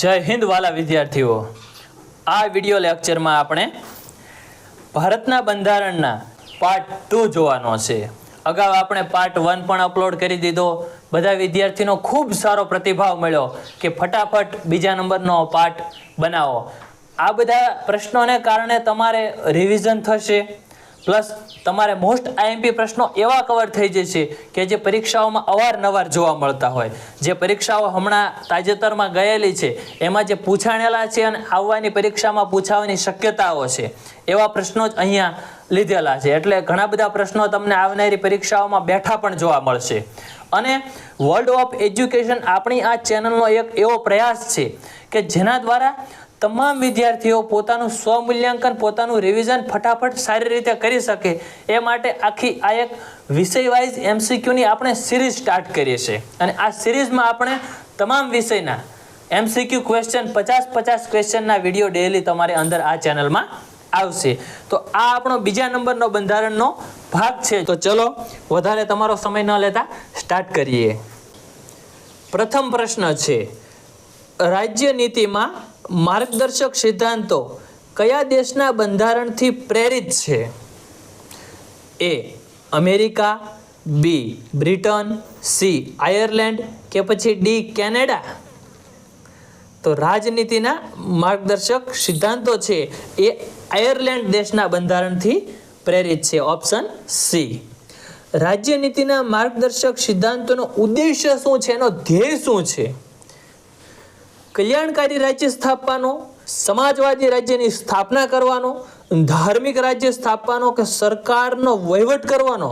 જય હિન્દ વાલા વિદ્યાર્થીઓ. આ વિડિયો લેક્ચરમાં આપણે ભારતના બંધારણના પાર્ટ ટુ જોવાનો છે. અગાઉ આપણે પાર્ટ વન પણ અપલોડ કરી દીધો. બધા વિદ્યાર્થીનો ખૂબ સારો પ્રતિભાવ મળ્યો કે ફટાફટ બીજા નંબરનો પાર્ટ બનાવો. આ બધા પ્રશ્નોને કારણે તમારે રિવિઝન થશે. પ્લસ તમારે મોસ્ટ આઈએમપી પ્રશ્નો એવા કવર થઈ જશે કે જે પરીક્ષાઓમાં અવારનવાર જોવા મળતા હોય. જે પરીક્ષાઓ હમણાં તાજેતરમાં ગયેલી છે, એમાં જે પૂછાણેલા છે અને આવવાની પરીક્ષામાં પૂછાવાની શક્યતાઓ છે, એવા પ્રશ્નો જ અહીંયા લીધેલા છે. એટલે ઘણા બધા પ્રશ્નો તમને આવનારી પરીક્ષાઓમાં બેઠા પણ જોવા મળશે. અને વર્લ્ડ ઓફ એજ્યુકેશન આપણી આ ચેનલનો એક એવો પ્રયાસ છે કે જેના દ્વારા તમામ વિદ્યાર્થીઓ પોતાનું સ્વમૂલ્યાંકન, પોતાનું રિવિઝન ફટાફટ સારી રીતે કરી શકે. એ માટે આખી આ એક વિષય વાઇઝ એમસીક્યુની આપણે સિરીઝ સ્ટાર્ટ કરીએ છીએ. અને આ સિરીઝમાં આપણે તમામ વિષયના એમસીક્યુ ક્વેશ્ચન પચાસ પચાસ ક્વેશ્ચનના વીડિયો ડેલી તમારે અંદર આ ચેનલમાં આવશે. તો આ આપણો બીજા નંબરનો બંધારણનો ભાગ છે. તો ચલો, વધારે તમારો સમય ન લેતા સ્ટાર્ટ કરીએ. પ્રથમ પ્રશ્ન છે, રાજ્ય નીતિમાં માર્ગદર્શક સિદ્ધાંતો કયા દેશના બંધારણથી પ્રેરિત છે? A, America, B, Britain, C, Ireland કે પછી ડી, કેનેડા? તો રાજનીતિના માર્ગદર્શક સિદ્ધાંતો છે એ આયર્લેન્ડ દેશના બંધારણથી પ્રેરિત છે. Option C. રાજ્યનીતિના માર્ગદર્શક સિદ્ધાંતોનો ઉદ્દેશ્ય શું છે? એનો ધ્યેય શું છે? કલ્યાણકારી રાજ્ય સ્થાપવાનો સમાજવાદી રાજ્યની સ્થાપના કરવાનો ધાર્મિક રાજ્ય સ્થાપવાનો કે સરકારનો વહીવટ કરવાનો?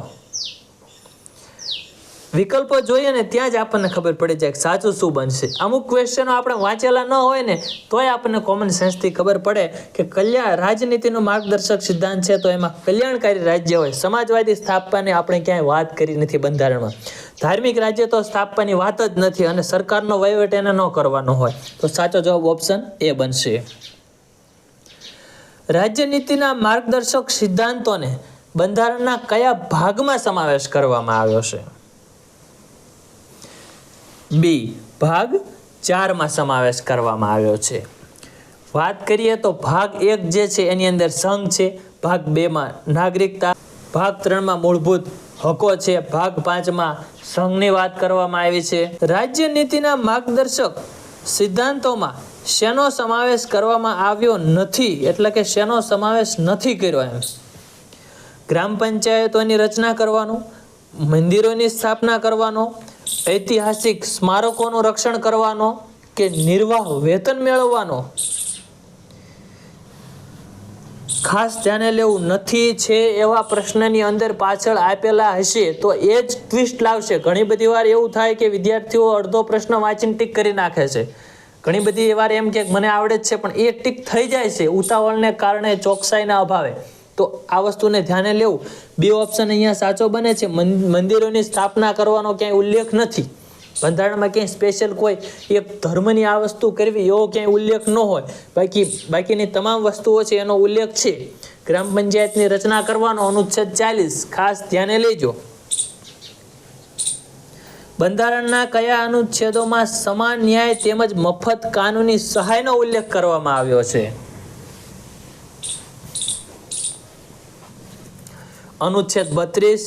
વિકલ્પો જોઈએ ને ત્યાં જ આપણને ખબર પડી જાય કે સાચું શું બનશે. અમુક ક્વેશ્ચનો આપણે વાંચેલા ન હોય ને, તોય આપણને કોમન સેન્સથી ખબર પડે કે કલ્યાણ રાજનીતિનો માર્ગદર્શક સિદ્ધાંત છે તો એમાં કલ્યાણકારી રાજ્ય હોય. સમાજવાદી સ્થાપવાની આપણે ક્યાંય વાત કરી નથી બંધારણમાં. ધાર્મિક રાજ્ય તો સ્થાપવાની વાત જ નથી અને સરકારનો વહીવટ એને ન કરવાનો હોય. તો સાચો જવાબ ઓપ્શન એ બનશે. રાજ્યનીતિના માર્ગદર્શક સિદ્ધાંતોને બંધારણના કયા ભાગમાં સમાવેશ કરવામાં આવ્યો છે? બી, ભાગ ચારમાં સમાવેશ કરવામાં આવ્યો છે. વાત કરીએ તો ભાગ એક જે છે, એની અંદર સંઘ છે. ભાગ બેમાં નાગરિકતા, ભાગ ત્રણમાં મૂળભૂત હકો છે. ભાગ પાંચમાં સંઘની વાત કરવામાં આવી છે. રાજ્ય નીતિના માર્ગદર્શક સિદ્ધાંતોમાં શેનો સમાવેશ કરવામાં આવ્યો નથી? એટલે કે શેનો સમાવેશ નથી કર્યો એમ. ગ્રામ પંચાયતોની રચના કરવાનું, મંદિરોની સ્થાપના કરવાનો ઐતિહાસિક સ્મારકોનું રક્ષણ કરવાનો કે નિર્વાહ વેતન મેળવવાનો? ખાસ ધ્યાને લેવું નથી છે એવા પ્રશ્નની અંદર પાછળ આપેલા હશે, તો એ જ ટ્વિસ્ટ લાવશે. ઘણી બધી વાર એવું થાય કે વિદ્યાર્થીઓ અડધો પ્રશ્ન વાંચીને ટીક કરી નાખે છે. ઘણી બધી વાર એમ કે મને આવડે જ છે, પણ એ ટીક થઈ જાય છે ઉતાવળને કારણે ચોકસાઈના અભાવે. તો આ વસ્તુને ધ્યાને લેવું. બે ઓપ્શન અહીંયા સાચો બને છે. મંદિરોની સ્થાપના કરવાનો ક્યાંય ઉલ્લેખ નથી. બંધારણમાં ક્યાંય સ્પેશિયલ કોઈ એક ધર્મની આ વસ્તુ કરવી એવો ક્યાંય ઉલ્લેખ ન હોય. બાકી, બાકીની તમામ વસ્તુઓ છે એનો ઉલ્લેખ છે. ગ્રામ પંચાયતની રચના કરવાનો અનુચ્છેદ ચાલીસ. ખાસ ધ્યાને લેજો. બંધારણના કયા અનુચ્છેદોમાં સમાન ન્યાય તેમજ મફત કાનૂની સહાયનો ઉલ્લેખ કરવામાં આવ્યો છે? અનુચ્છેદ બત્રીસ,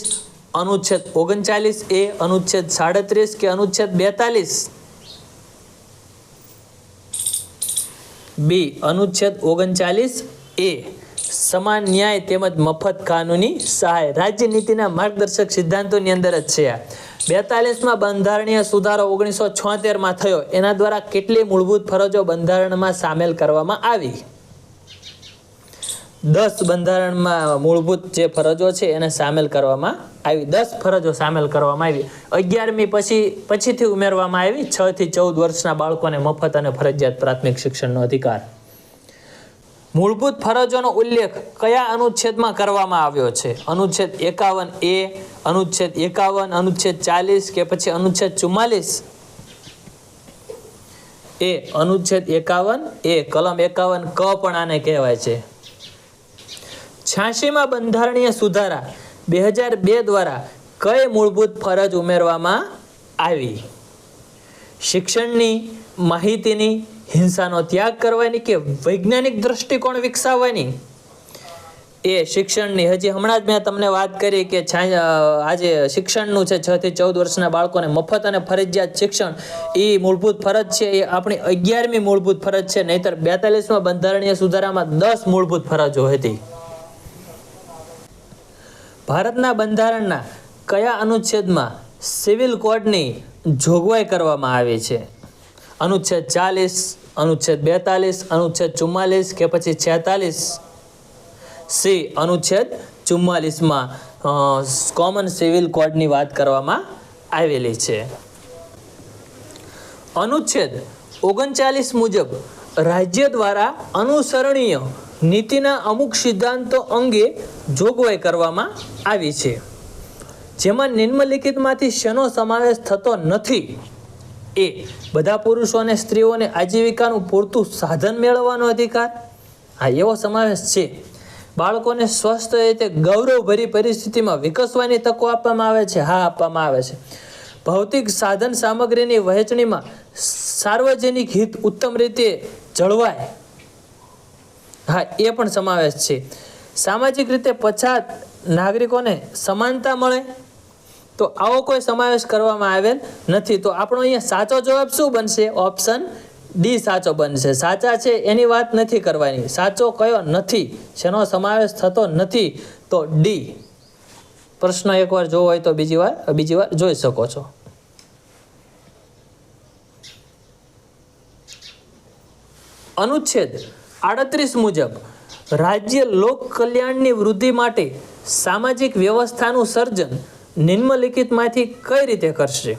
અનુચ્છેદ ઓગણચાલીસ એ, અનુચ્છેદ સાડત્રીસ કે અનુચ્છેદ બેતાલીસ? બી અનુચ્છેદ ઓગણચાલીસ એ, સમાન ન્યાય તેમજ મફત કાનૂની સહાય. રાજ્ય નીતિના માર્ગદર્શક સિદ્ધાંતોની અંદર જ છે બેતાલીસમાં બંધારણીય સુધારો ઓગણીસો છોતેરમાં થયો. એના દ્વારા કેટલી મૂળભૂત ફરજો બંધારણમાં સામેલ કરવામાં આવી? દસ બંધારણમાં મૂળભૂત જે ફરજો છે એને સામેલ કરવામાં આવી. દસ ફરજો સામેલ કરવામાં આવી. અગિયારમી પછી, પછીથી ઉમેરવામાં આવી. છ થી ચૌદ વર્ષના બાળકોને મફત અને ફરજિયાત પ્રાથમિક શિક્ષણનો અધિકાર. મૂળભૂત ફરજોનો ઉલ્લેખ કયા અનુચ્છેદમાં કરવામાં આવ્યો છે? અનુચ્છેદ એકાવન એ, અનુચ્છેદ એકાવન, અનુચ્છેદ ચાલીસ કે પછી અનુચ્છેદ ચુમ્માલીસ? એ, અનુચ્છેદ એકાવન, એ, કલમ એકાવન ક પણ આને કહેવાય છે. છ્યાસીમાં બંધારણીય સુધારા બે હજાર બે દ્વારા કઈ મૂળભૂત ફરજ ઉમેરવામાં આવી? શિક્ષણની, માહિતીની, હિંસાનો ત્યાગ કરવાની કે વૈજ્ઞાનિક દ્રષ્ટિકોણ વિકસાવવાની? એ શિક્ષણની, હજી હમણાં જ મેં તમને વાત કરી કે આજે શિક્ષણનું છે છ થી ચૌદ વર્ષના બાળકોને મફત અને ફરજિયાત શિક્ષણ. એ મૂળભૂત ફરજ છે, એ આપણી અગિયારમી મૂળભૂત ફરજ છે, નહીતર બેતાલીસમાં બંધારણીય સુધારામાં દસ મૂળભૂત ફરજો હતી. ભારતના બંધારણના કયા અનુચ્છેદમાં સિવિલ કોડની જોગવાઈ કરવામાં આવી છે? અનુચ્છેદ ચાલીસ, અનુચ્છેદ બેતાલીસ, અનુચ્છેદ ચુમ્માલીસ કે પછી છેતાલીસ? સી, અનુચ્છેદ ચુમ્માલીસમાં કોમન સિવિલ કોડની વાત કરવામાં આવેલી છે. અનુચ્છેદ ઓગણચાલીસ મુજબ રાજ્ય દ્વારા અનુસરણીય નીતિના અમુક સિદ્ધાંતો અંગે જોગવાઈ કરવામાં આવી છે. જેમાં નિમ્નલિખિતમાંથી શેનો સમાવેશ થતો નથી એ બધા પુરુષો અને સ્ત્રીઓને આજીવિકાનું પૂરતું સાધન મેળવવાનો અધિકાર. આ એવો સમાવેશ છે. બાળકોને સ્વસ્થ રીતે ગૌરવભરી પરિસ્થિતિમાં વિકસવાની તકો આપવામાં આવે છે. હા, આપવામાં આવે છે. ભૌતિક સાધન સામગ્રીની વહેંચણીમાં સાર્વજનિક હિત ઉત્તમ રીતે જળવાય હા, એ પણ સમાવેશ છે. સામાજિક રીતે પછાત નાગરિકોને સમાનતા મળે? તો આવો કોઈ સમાવેશ કરવામાં આવેલ નથી. તો આપણો અહીંયા સાચો જવાબ શું બનશે? ઓપ્શન ડી સાચો બનશે. સાચા છે એની વાત નથી કરવાની. સાચો કયો નથી? શેનો સમાવેશ થતો નથી? તો ડી. પ્રશ્ન એકવાર જોવો હોય તો બીજી વાર બીજી વાર જોઈ શકો છો. અનુચ્છેદ આડત્રીસ મુજબ, રાજ્ય લોક કલ્યાણની વૃદ્ધિ માટે સામાજિક વ્યવસ્થાનું સર્જન નિમ્નલિખિતમાંથી કઈ રીતે કરશે?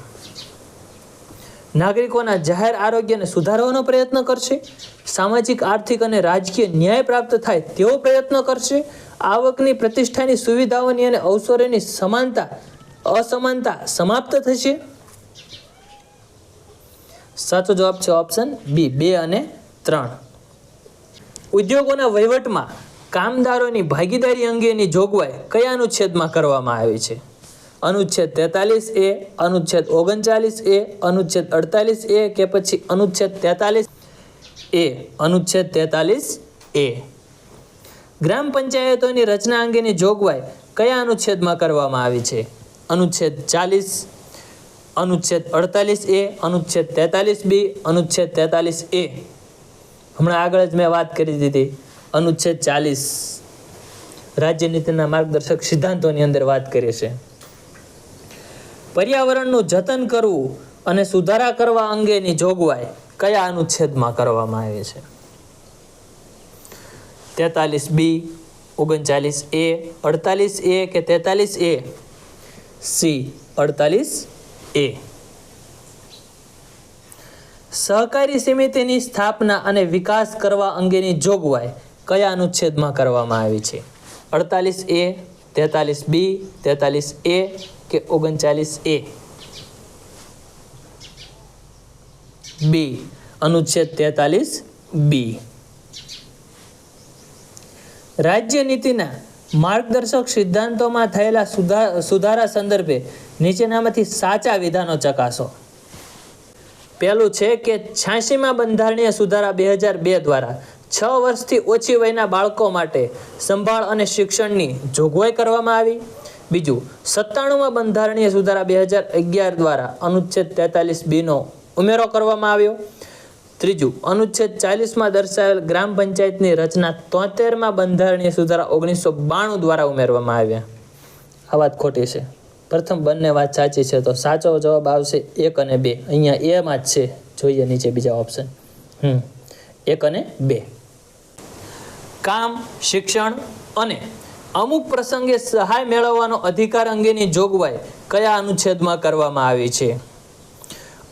નાગરિકોના જાહેર આરોગ્યને સુધારવાનો પ્રયત્ન કરશે? સામાજિક, આર્થિક અને રાજકીય ન્યાય પ્રાપ્ત થાય તેવો પ્રયત્ન કરશે? આવકની પ્રતિષ્ઠાની સુવિધાઓની અને અવસરોની સમાનતા, અસમાનતા સમાપ્ત થશે? સાચો જવાબ છે ઓપ્શન બી, બે અને ત્રણ. ઉદ્યોગોના વહીવટમાં કામદારોની ભાગીદારી અંગેની જોગવાઈ કયા અનુચ્છેદમાં કરવામાં આવી છે? અનુચ્છેદ તેતાલીસ એ, અનુચ્છેદ ઓગણચાલીસ એ, અનુચ્છેદ અડતાલીસ એ કે પછી અનુચ્છેદ તેતાલીસ? એ, અનુચ્છેદ તેતાલીસ એ. ગ્રામ પંચાયતોની રચના અંગેની જોગવાઈ કયા અનુચ્છેદમાં કરવામાં આવી છે? અનુચ્છેદ ચાલીસ, અનુચ્છેદ અડતાલીસ એ, અનુચ્છેદ તેતાલીસ બી, અનુચ્છેદ તેતાલીસ એ. હમણાં આગળ જ મેં વાત કરી દીધી. અનુચ્છેદ ચાલીસ. રાજ્યનીતિના માર્ગદર્શક સિદ્ધાંતોની અંદર વાત કરી છે. પર્યાવરણનું જતન કરવું અને સુધારા કરવા અંગેની જોગવાઈ કયા અનુચ્છેદમાં કરવામાં આવી છે? તેતાલીસ બી, ઓગણચાલીસ એ, અડતાલીસ એ કે તેતાલીસ એ? સી, અડતાલીસ એ. સહકારી સમિતિની સ્થાપના અને વિકાસ કરવા અંગેની જોગવાઈ કયા અનુચ્છેદમાં કરવામાં આવી છે? અડતાલીસ એ, તેતાલીસ બી, તેતાલીસ એ કે ઓગણચાલીસ એ? બી. અનુચ્છેદ તેતાલીસ બી. રાજ્ય નીતિના માર્ગદર્શક સિદ્ધાંતોમાં થયેલા સુધા, સુધારા સંદર્ભે નીચેનામાંથી સાચા વિધાનો ચકાસો. પહેલું છે કે છ્યાસીમાં બંધારણીય સુધારા બે હજાર બે દ્વારા છ વર્ષથી ઓછી વયના બાળકો માટે સંભાળ અને શિક્ષણની જોગવાઈ કરવામાં આવી. બીજું, સત્તાણુંમાં બંધારણીય સુધારા બે હજાર અગિયાર દ્વારા અનુચ્છેદ તેતાલીસ બીનો ઉમેરો કરવામાં આવ્યો. ત્રીજું, અનુચ્છેદ ચાલીસમાં દર્શાવેલ ગ્રામ પંચાયતની રચના તોતેરમાં બંધારણીય સુધારા ઓગણીસો બાણું દ્વારા ઉમેરવામાં આવ્યા. આ વાત ખોટી છે. પ્રથમ બંને વાત સાચી છે, તો સાચો જવાબ આવશે એક અને બે. અહીંયા એમાં જ છે, જોઈએ નીચે બીજા ઓપ્શન હમ, એક અને બે. કામ, શિક્ષણ અને અમુક પ્રસંગે સહાય મેળવવાનો અધિકાર અંગેની જોગવાઈ કયા અનુચ્છેદમાં કરવામાં આવી છે?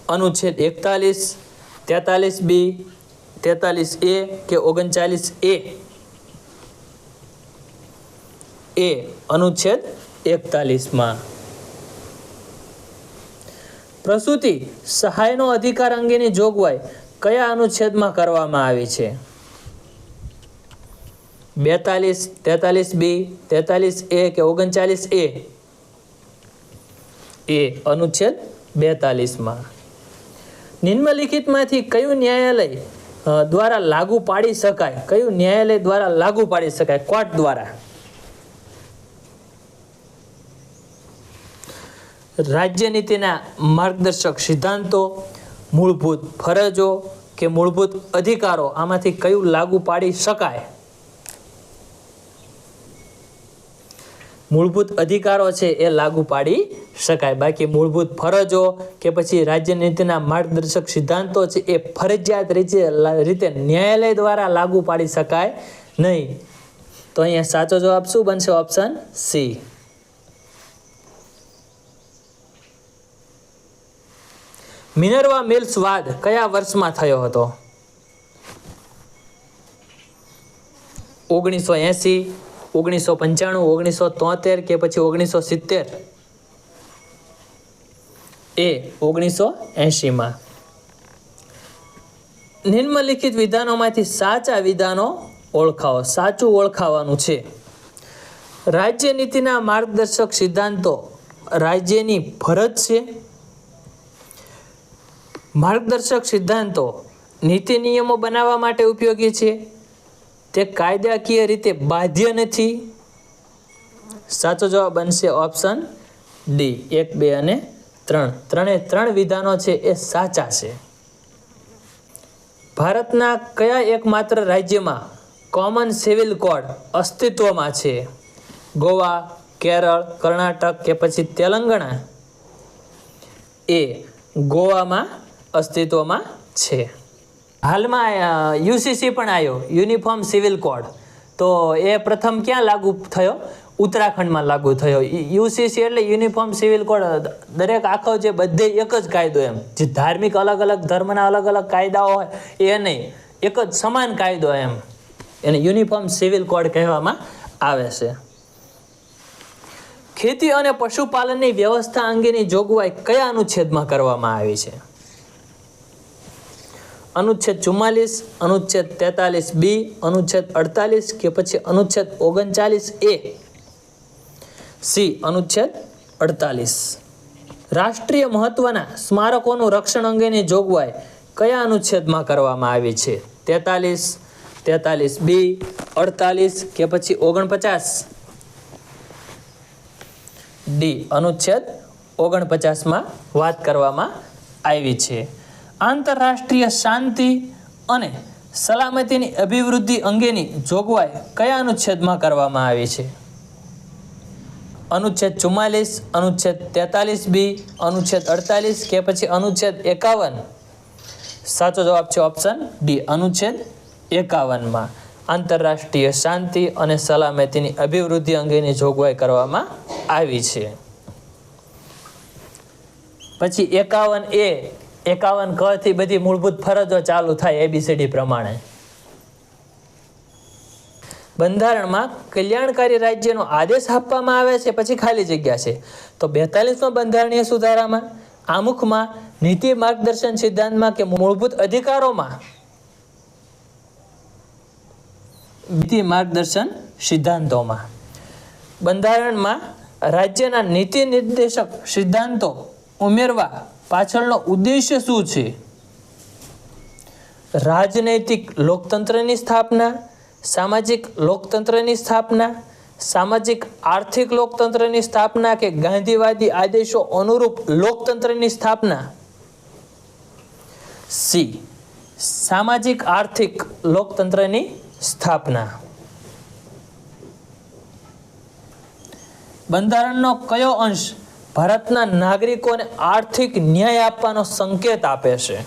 અનુચ્છેદ એકતાલીસ, તેતાલીસ બી, તેતાલીસ એ કે ઓગણચાલીસ એ? એ અનુચ્છેદ એકતાલીસમાં. પ્રસૂતિ, સહાયનો અધિકાર અંગેની જોગવાઈ કયા અનુચ્છેદમાં કરવામાં આવી છે? બેતાલીસ, તેતાલીસ બી, તેતાલીસ એ કે ઓગણચાલીસ એ? એ અનુચ્છેદ બેતાલીસમાં. નિમ્નલિખિતમાંથી કયું ન્યાયાલય દ્વારા લાગુ પાડી શકાય? કયું ન્યાયાલય દ્વારા લાગુ પાડી શકાય? કોર્ટ દ્વારા. રાજ્ય નીતિના માર્ગદર્શક સિદ્ધાંતો, મૂળભૂત ફરજો કે મૂળભૂત અધિકારો આમાંથી કયું લાગુ પાડી શકાય? મૂળભૂત અધિકારો છે એ લાગુ પાડી શકાય. બાકી મૂળભૂત ફરજો કે પછી રાજ્ય નીતિના માર્ગદર્શક સિદ્ધાંતો છે એ ફરજિયાત રીતે રીતે ન્યાયાલય દ્વારા લાગુ પાડી શકાય નહીં. તો અહીંયા સાચો જવાબ શું બનશે? Option C. મિનર્વા મિલ્સ વાદ કયા વર્ષમાં થયો હતો? ઓગણીસો એંસી, ઓગણીસો પંચાણું, ઓગણીસો તોતેર કે પછી ઓગણીસો સિત્તેર? એ ઓગણીસો એંશીમાં. નિમ્નલિખિત વિધાનોમાંથી સાચા વિધાનો ઓળખાવો, સાચું ઓળખાવાનું છે. રાજ્ય નીતિના માર્ગદર્શક સિદ્ધાંતો રાજ્યની ફરજ છે માર્ગદર્શક સિદ્ધાંતો નીતિ નિયમો બનાવવા માટે ઉપયોગી છે? તે કાયદાકીય રીતે બાધ્ય નથી? સાચો જવાબ બનશે ઓપ્શન ડી. એક, બે અને ત્રણ. ત્રણે ત્રણ વિધાનો છે એ સાચા છે. ભારતના કયા એકમાત્ર રાજ્યમાં કોમન સિવિલ કોડ અસ્તિત્વમાં છે? ગોવા, કેરળ, કર્ણાટક કે પછી તેલંગાણા? એ, ગોવામાં અસ્તિત્વમાં છે. હાલમાં યુસીસી પણ આવ્યો, યુનિફોર્મ સિવિલ કોડ. તો એ પ્રથમ ક્યાં લાગુ થયો? ઉત્તરાખંડમાં લાગુ થયો. યુસીસી એટલે યુનિફોર્મ સિવિલ કોડ દરેક આખો જે બધે એક જ કાયદો એમ. જે ધાર્મિક અલગ અલગ ધર્મના અલગ અલગ કાયદાઓ હોય, એ નહીં. એક જ સમાન કાયદો એમ. એને યુનિફોર્મ સિવિલ કોડ કહેવામાં આવે છે. ખેતી અને પશુપાલનની વ્યવસ્થા અંગેની જોગવાઈ કયા અનુચ્છેદમાં કરવામાં આવી છે? અનુચ્છેદ ચુમ્માલીસ, અનુચ્છેદ તેતાલીસ બી, અનુચ્છેદ અડતાલીસ કે પછી અનુચ્છેદ ઓગણચાલીસ એ. સી, અનુચ્છેદ અડતાલીસ. રાષ્ટ્રીય મહત્વના સ્મારકોનું રક્ષણ અંગેની જોગવાઈ કયા અનુચ્છેદમાં કરવામાં આવી છે? તેતાલીસ તેતાલીસ બી, અડતાલીસ કે પછી ઓગણપચાસ? ડી, અનુચ્છેદ ઓગણપચાસમાં વાત કરવામાં આવી છે. આંતરરાષ્ટ્રીય શાંતિ અને સલામતીની અભિવૃદ્ધિ અંગેની જોગવાઈ કયા અનુચ્છેદમાં કરવામાં આવી છે? અનુચ્છેદ ચુમ્માલીસ, અનુચ્છેદ તેતાલીસ બી, અનુચ્છેદ અડતાલીસ કે પછી અનુચ્છેદ એકાવન? સાચો જવાબ છે ઓપ્શન ડી, અનુચ્છેદ એકાવનમાં. આંતરરાષ્ટ્રીય શાંતિ અને સલામતીની અભિવૃદ્ધિ અંગેની જોગવાઈ કરવામાં આવી છે. પછી એકાવન એ એકાવન ક થી બધી મૂળભૂત ફરજો ચાલુ થાય એબીસીડી પ્રમાણે. બંધારણમાં કલ્યાણકારી રાજ્યનો આદેશ આપવામાં આવે છે, પછી ખાલી જગ્યા છે. તો બેતાલીસમાં બંધારણીય સુધારામાં આમુખમાં નીતિ માર્ગદર્શન સિદ્ધાંતમાં કે મૂળભૂત અધિકારોમાં નીતિ માર્ગદર્શન સિદ્ધાંતોમાં. બંધારણમાં રાજ્યના નીતિ નિર્દેશક સિદ્ધાંતો ઉમેરવા પાછળનો ઉદ્દેશ્ય શું છે? રાજનૈતિક લોકતંત્રની સ્થાપના, સામાજિક લોકતંત્રની સ્થાપના, સામાજિક આર્થિક લોકતંત્રની સ્થાપના કે ગાંધીવાદી આદેશો અનુરૂપ લોકતંત્રની સ્થાપના? સી. સામાજિક આર્થિક લોકતંત્રની સ્થાપના. બંધારણનો કયો અંશ ભારતના નાગરિકોને આર્થિક ન્યાય આપવાનો સંકેત આપે છે.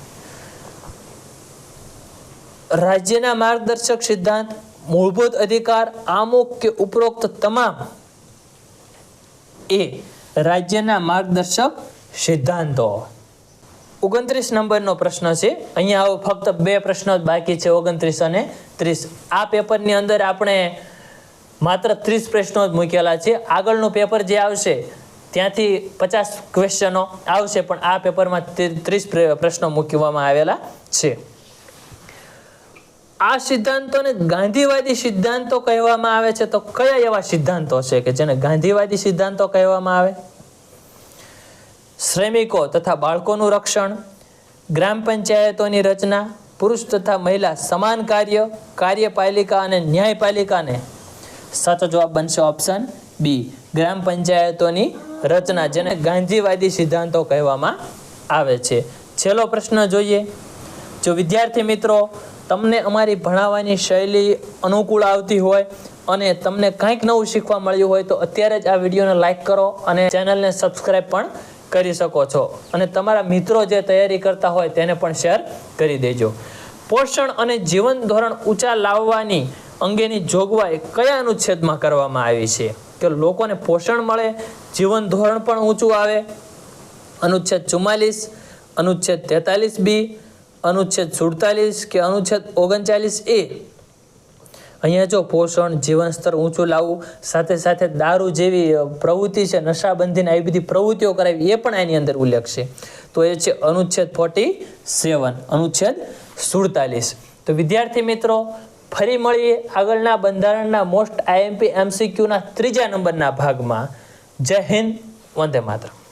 રાજ્યના માર્ગદર્શક સિદ્ધાંત, મૂળભૂત અધિકાર, આમુખ કે ઉપરોક્ત તમામ એ રાજ્યના માર્ગદર્શક સિદ્ધાંતો. ઓગણત્રીસ નંબરનો પ્રશ્ન છે. અહીંયા હવે ફક્ત બે પ્રશ્નો જ બાકી છે, ઓગણત્રીસ અને ત્રીસ. આ પેપરની અંદર આપણે માત્ર ત્રીસ પ્રશ્નો જ મૂકેલા છે. આગળનું પેપર જે આવશે ત્યાંથી પચાસ ક્વેશ્ચનો આવશે, પણ આ પેપરમાં ત્રી- ત્રીસ પ્ર- પ્રશ્નો મૂકવામાં આવેલા છે. આ સિદ્ધાંતોને ગાંધીવાદી સિદ્ધાંતો કહેવામાં આવે છે, તો કયા એવા સિદ્ધાંતો છે કે જેને ગાંધીવાદી સિદ્ધાંતો કહેવામાં આવે? શ્રમિકો તથા બાળકોનું રક્ષણ, ગ્રામ પંચાયતોની રચના, પુરુષ તથા મહિલા સમાન કાર્ય, કાર્યપાલિકા અને ન્યાયપાલિકાને? સાચો જવાબ બનશે ઓપ્શન બી ગ્રામ પંચાયતોની રચના જેને ગાંધીવાદી સિદ્ધાંતો કહેવામાં આવે છે. છેલ્લો પ્રશ્ન જોઈએ. જો વિદ્યાર્થી મિત્રો, તમને અમારી ભણાવવાની શૈલી અનુકૂળ આવતી હોય અને તમને કંઈક નવું શીખવા મળ્યું હોય તો અત્યારે જ આ વિડીયોને લાઇક કરો અને ચેનલને સબસ્ક્રાઈબ પણ કરી શકો છો. અને તમારા મિત્રો જે તૈયારી કરતા હોય તેને પણ શેર કરી દેજો. પોષણ અને જીવન ધોરણ ઊંચા લાવવાની અંગેની જોગવાઈ કયા અનુચ્છેદમાં કરવામાં આવી છે? કે લોકોને પોષણ મળે જીવન ધોરણ પણ ઊંચું આવે. અનુચ્છેદ ચુમ્માલીસ, અનુચ્છેદ તેતાલીસ બી, અનુચ્છેદ સુડતાલીસ કે અનુચ્છેદ ઓગણચાલીસ એ. અહીંયા જો પોષણ, જીવન સ્તર ઊંચું લાવવું, સાથે સાથે દારૂ જેવી પ્રવૃત્તિ છે, નશાબંધીને આવી બધી પ્રવૃત્તિઓ કરાવી, એ પણ એની અંદર ઉલ્લેખ છે. તો એ છે અનુચ્છેદ ફોર્ટી સેવન અનુચ્છેદ સુડતાલીસ. તો વિદ્યાર્થી મિત્રો, ફરી મળીએ આગળના બંધારણના મોસ્ટ આઈએમપી એમસીક્યુના ત્રીજા નંબરના ભાગમાં. જય હિન્દ વંદે માતરમ.